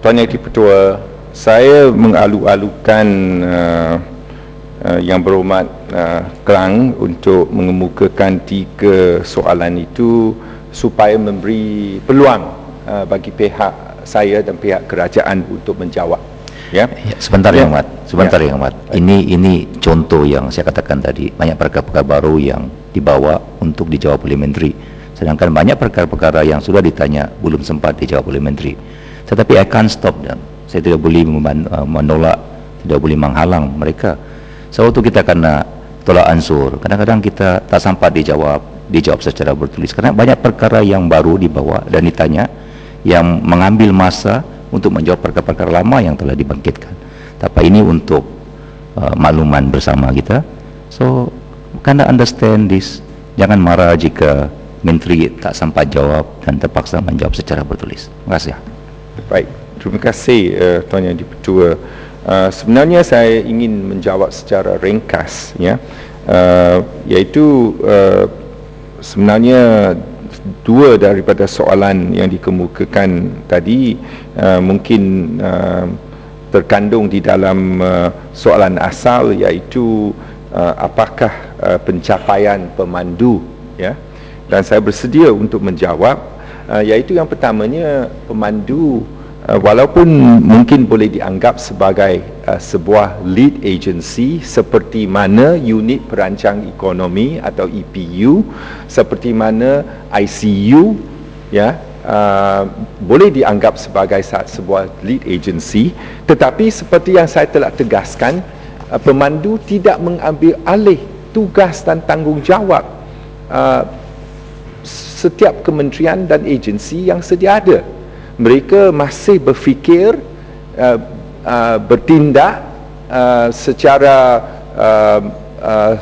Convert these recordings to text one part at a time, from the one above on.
Tuan Yang Dipertua, saya mengalu-alukan uh, uh, yang berhormat uh, Kelang untuk mengemukakan tiga soalan itu supaya memberi peluang uh, bagi pihak saya dan pihak kerajaan untuk menjawab. Ya. ya sebentar ya. yang Mat. Sebentar ya. yang Mat. Ini ini contoh yang saya katakan tadi banyak perkara-perkara baru yang dibawa untuk dijawab oleh menteri. Sedangkan banyak perkara-perkara yang sudah ditanya belum sempat dijawab oleh menteri tetapi I can't stop them. Saya tidak boleh uh, menolak tidak boleh menghalang mereka. So waktu kita kena tolak ansur kadang-kadang kita tak sempat dijawab dijawab secara bertulis. Kerana banyak perkara yang baru dibawa dan ditanya yang mengambil masa untuk menjawab perkara-perkara lama yang telah dibangkitkan. Tapi ini untuk uh, makluman bersama kita. So kena understand this? Jangan marah jika menteri tak sempat jawab dan terpaksa menjawab secara bertulis. Terima kasih Baik, terima kasih uh, Tuan Yang Dipertua. Uh, sebenarnya saya ingin menjawab secara ringkas, ya, uh, iaitu uh, sebenarnya dua daripada soalan yang dikemukakan tadi uh, mungkin uh, terkandung di dalam uh, soalan asal iaitu uh, apakah uh, pencapaian pemandu ya dan saya bersedia untuk menjawab uh, iaitu yang pertamanya pemandu uh, walaupun mungkin boleh dianggap sebagai uh, sebuah lead agency seperti mana unit perancang ekonomi atau EPU seperti mana ICU ya uh, boleh dianggap sebagai sebuah lead agency tetapi seperti yang saya telah tegaskan uh, pemandu tidak mengambil alih tugas dan tanggungjawab uh, setiap kementerian dan agensi yang sedia ada. Mereka masih berfikir uh, uh, bertindak uh, secara uh, uh,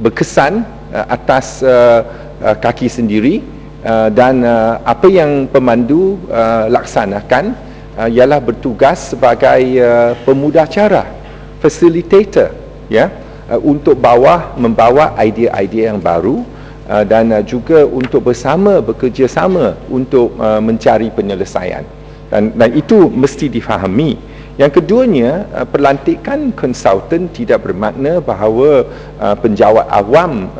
berkesan uh, atas uh, uh, kaki sendiri uh, dan uh, apa yang pemandu uh, laksanakan uh, ialah bertugas sebagai uh, pemudah cara facilitator ya uh, untuk bawah membawa idea-idea yang baru Uh, dan uh, juga untuk bersama bekerjasama untuk uh, mencari penyelesaian. Dan dan itu mesti difahami. Yang keduanya pelantikan konsultan tidak bermakna bahawa penjawat awam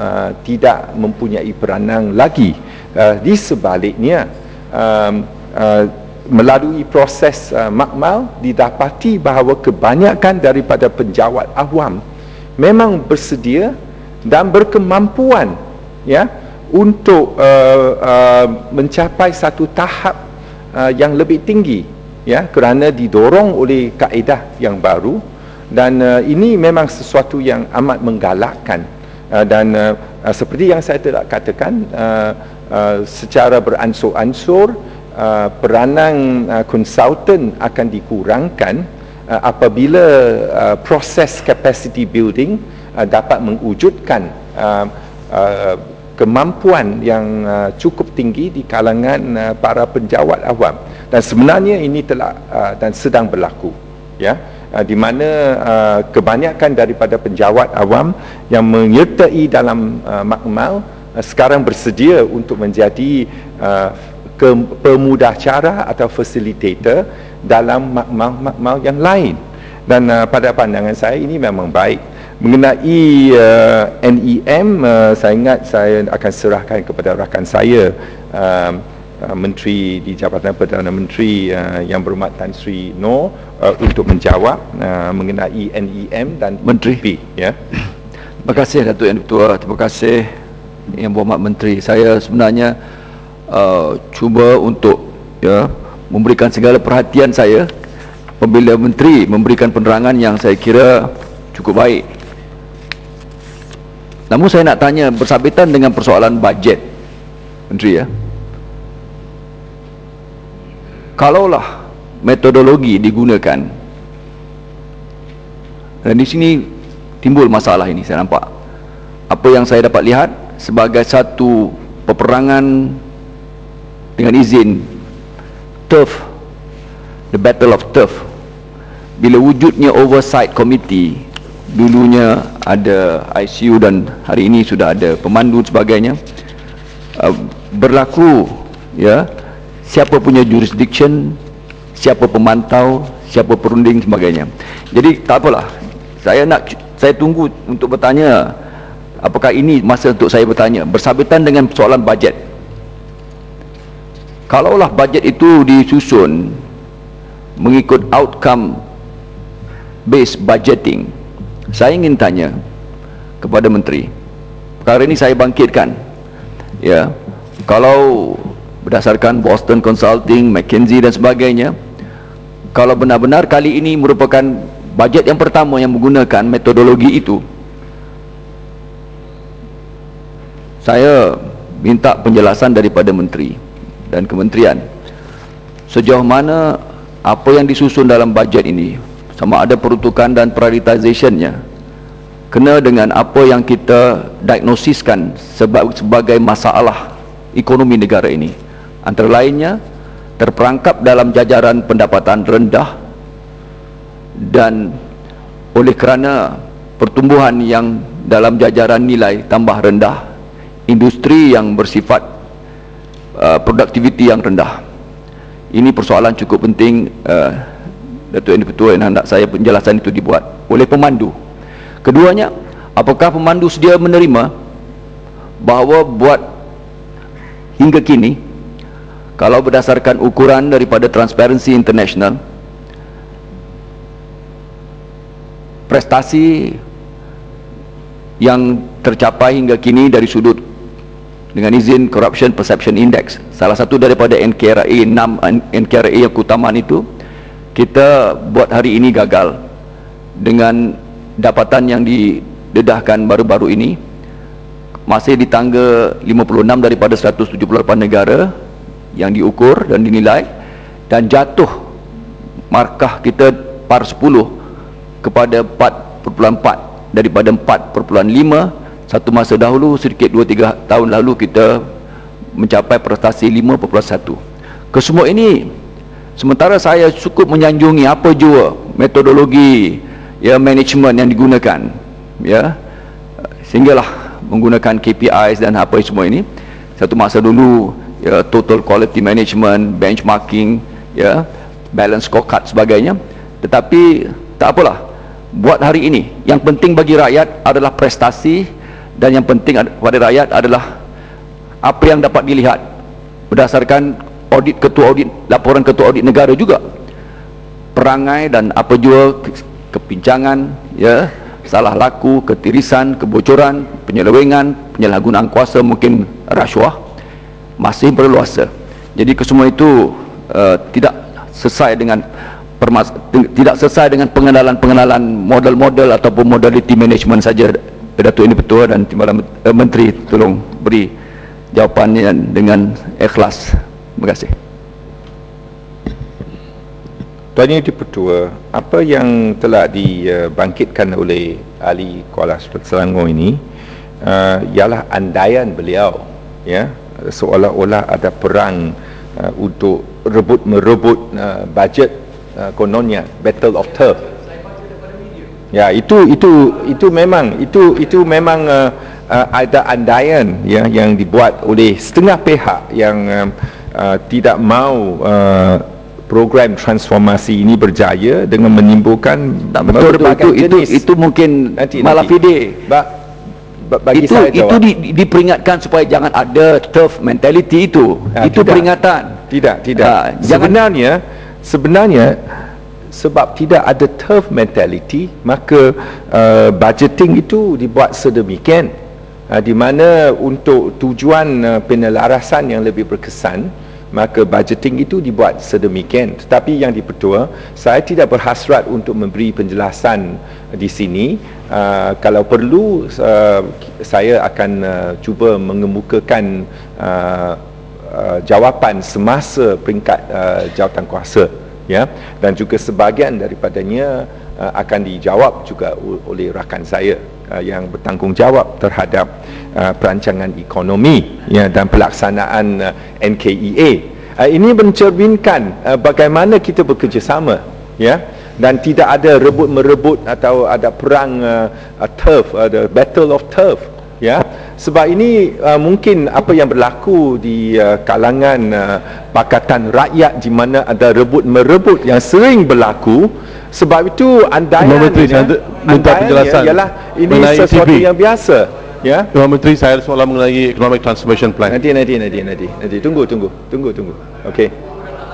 tidak mempunyai peranan lagi. Di sebaliknya melalui proses makmal didapati bahawa kebanyakan daripada penjawat awam memang bersedia dan berkemampuan ya untuk uh, uh, mencapai satu tahap uh, yang lebih tinggi ya kerana didorong oleh kaedah yang baru. Dan uh, ini memang sesuatu yang amat menggalakkan. Uh, dan uh, uh, seperti yang saya telah katakan uh, uh, secara beransur-ansur uh, peranan uh, konsultan akan dikurangkan uh, apabila uh, proses capacity building uh, dapat mewujudkan uh, uh, kemampuan yang uh, cukup tinggi di kalangan uh, para penjawat awam. Dan sebenarnya ini telah uh, dan sedang berlaku ya. Uh, di mana uh, kebanyakan daripada penjawat awam yang menyertai dalam uh, makmal uh, sekarang bersedia untuk menjadi uh, pemudah cara atau facilitator dalam makmal-makmal yang lain. Dan uh, pada pandangan saya ini memang baik mengenai uh, NEM uh, saya ingat saya akan serahkan kepada rakan saya uh, uh, menteri di Jabatan Perdana Menteri uh, yang berhormat Tan Sri Noor uh, untuk menjawab uh, mengenai NEM dan menteri. P ya. Terima kasih Datuk Yang Ketua. Terima kasih yang berhormat menteri. Saya sebenarnya uh, cuba untuk ya memberikan segala perhatian saya. Apabila menteri memberikan penerangan yang saya kira cukup baik Namun saya nak tanya bersabitan dengan persoalan bajet Menteri ya. Kalaulah metodologi digunakan Dan di sini timbul masalah ini saya nampak. Apa yang saya dapat lihat sebagai satu peperangan dengan izin turf the battle of turf bila wujudnya oversight committee dulunya ada ICU dan hari ini sudah ada pemandu sebagainya uh, berlaku ya siapa punya jurisdiction siapa pemantau, siapa perunding sebagainya. Jadi tak apalah. Saya nak saya tunggu untuk bertanya apakah ini masa untuk saya bertanya bersabitan dengan soalan bajet. Kalaulah bajet itu disusun mengikut outcome based budgeting. Saya ingin tanya kepada menteri. Perkara ini saya bangkitkan. Ya. Kalau berdasarkan Boston Consulting, McKinsey dan sebagainya, kalau benar-benar kali ini merupakan bajet yang pertama yang menggunakan metodologi itu, saya minta penjelasan daripada menteri dan kementerian sejauh mana apa yang disusun dalam bajet ini sama ada peruntukan dan prioritizationnya. Kena dengan apa yang kita diagnosiskan sebagai masalah ekonomi negara ini. Antara lainnya terperangkap dalam jajaran pendapatan rendah dan oleh kerana pertumbuhan yang dalam jajaran nilai tambah rendah industri yang bersifat uh, produktiviti yang rendah. Ini persoalan cukup penting uh, Datuk Yang Ketua yang hendak saya penjelasan itu dibuat oleh pemandu. Keduanya apakah pemandu sedia menerima bahawa buat hingga kini kalau berdasarkan ukuran daripada Transparency International prestasi yang tercapai hingga kini dari sudut dengan izin Corruption Perception Index salah satu daripada NKRA 6 NKRA yang keutamaan itu kita buat hari ini gagal. Dengan dapatan yang didedahkan baru-baru ini masih di tangga 56 daripada 178 negara yang diukur dan dinilai dan jatuh markah kita par 10 kepada 4.4 daripada 4.5 satu masa dahulu sedikit 2-3 tahun lalu kita mencapai prestasi 5.1 kesemua ini sementara saya cukup menyanjungi apa jua metodologi ya management yang digunakan ya. Sehinggalah menggunakan KPIs dan apa semua ini. Satu masa dulu ya total quality management benchmarking ya balance scorecard sebagainya. Tetapi tak apalah buat hari ini yang penting bagi rakyat adalah prestasi dan yang penting pada rakyat adalah apa yang dapat dilihat berdasarkan audit ketua audit laporan ketua audit negara juga. Perangai dan apa jua kepincangan ya salah laku ketirisan kebocoran penyelewengan penyalahgunaan kuasa mungkin rasuah masih berluasa. Jadi kesemua itu uh, tidak sesuai dengan permas tidak sesuai dengan pengenalan-pengenalan model-model ataupun modality management saja. Datuk ini betul dan Timbalan uh, Menteri tolong beri jawapannya dengan ikhlas terima kasih. Tuan Yang Dipertua, apa yang telah dibangkitkan oleh ahli Kuala Selangor ini uh, ialah andaian beliau ya seolah-olah ada perang uh, untuk rebut merebut uh, bajet uh, kononnya battle of turf. Ya itu itu itu memang itu itu memang uh, uh, ada andaian ya yang dibuat oleh setengah pihak yang uh, uh, tidak mau uh, program transformasi ini berjaya dengan menimbulkan tak betul itu, itu, itu itu mungkin nanti, malah fide ba, ba, bagi itu, saya itu di, diperingatkan supaya jangan ada tough mentality itu. Ha, itu tidak, peringatan. Tidak tidak. Ha, sebenarnya jangan, sebenarnya sebab tidak ada tough mentality maka uh, budgeting itu dibuat sedemikian. Uh, di mana untuk tujuan uh, penelarasan yang lebih berkesan maka budgeting itu dibuat sedemikian. Tetapi yang dipertua saya tidak berhasrat untuk memberi penjelasan di sini. Uh, kalau perlu uh, saya akan uh, cuba mengemukakan uh, uh, jawapan semasa peringkat uh, jawatan kuasa ya. Dan juga sebahagian daripadanya uh, akan dijawab juga oleh rakan saya uh, yang bertanggungjawab terhadap uh, perancangan ekonomi ya dan pelaksanaan uh, NKEA uh, ini mencerminkan uh, bagaimana kita bekerjasama ya. Dan tidak ada rebut merebut atau ada perang uh, uh, turf ada uh, battle of turf ya? Sebab ini uh, mungkin apa yang berlaku di uh, kalangan uh, pakatan rakyat di mana ada rebut merebut yang sering berlaku. Sebab itu andaian Tuan Menteri, saya ya, minta andaiannya penjelasan ialah ini sesuatu TV. yang biasa ya? Tuan Menteri saya ada soalan mengenai Economic Transformation Plan. nanti nanti nanti nanti nanti tunggu tunggu tunggu tunggu. Okey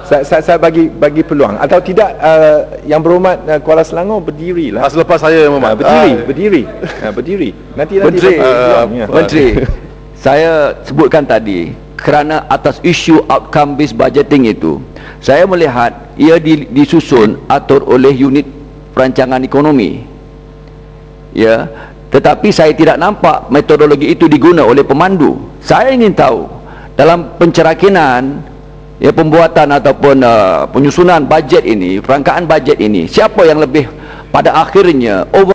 saya, saya, saya bagi bagi peluang atau tidak uh, yang berhormat uh, Kuala Selangor berdirilah Ah, selepas saya Ah, Muhammad. berdiri, Ah, berdiri, ah, berdiri. Nanti nanti Menteri, peluang, ya. Menteri, saya sebutkan tadi kerana atas isu outcome based budgeting itu, saya melihat ia di, disusun atur oleh unit perancangan ekonomi. Ya, tetapi saya tidak nampak metodologi itu diguna oleh pemandu. Saya ingin tahu dalam pencerakinan ya pembuatan ataupun uh, penyusunan bajet ini, perangkaan bajet ini, siapa yang lebih pada akhirnya over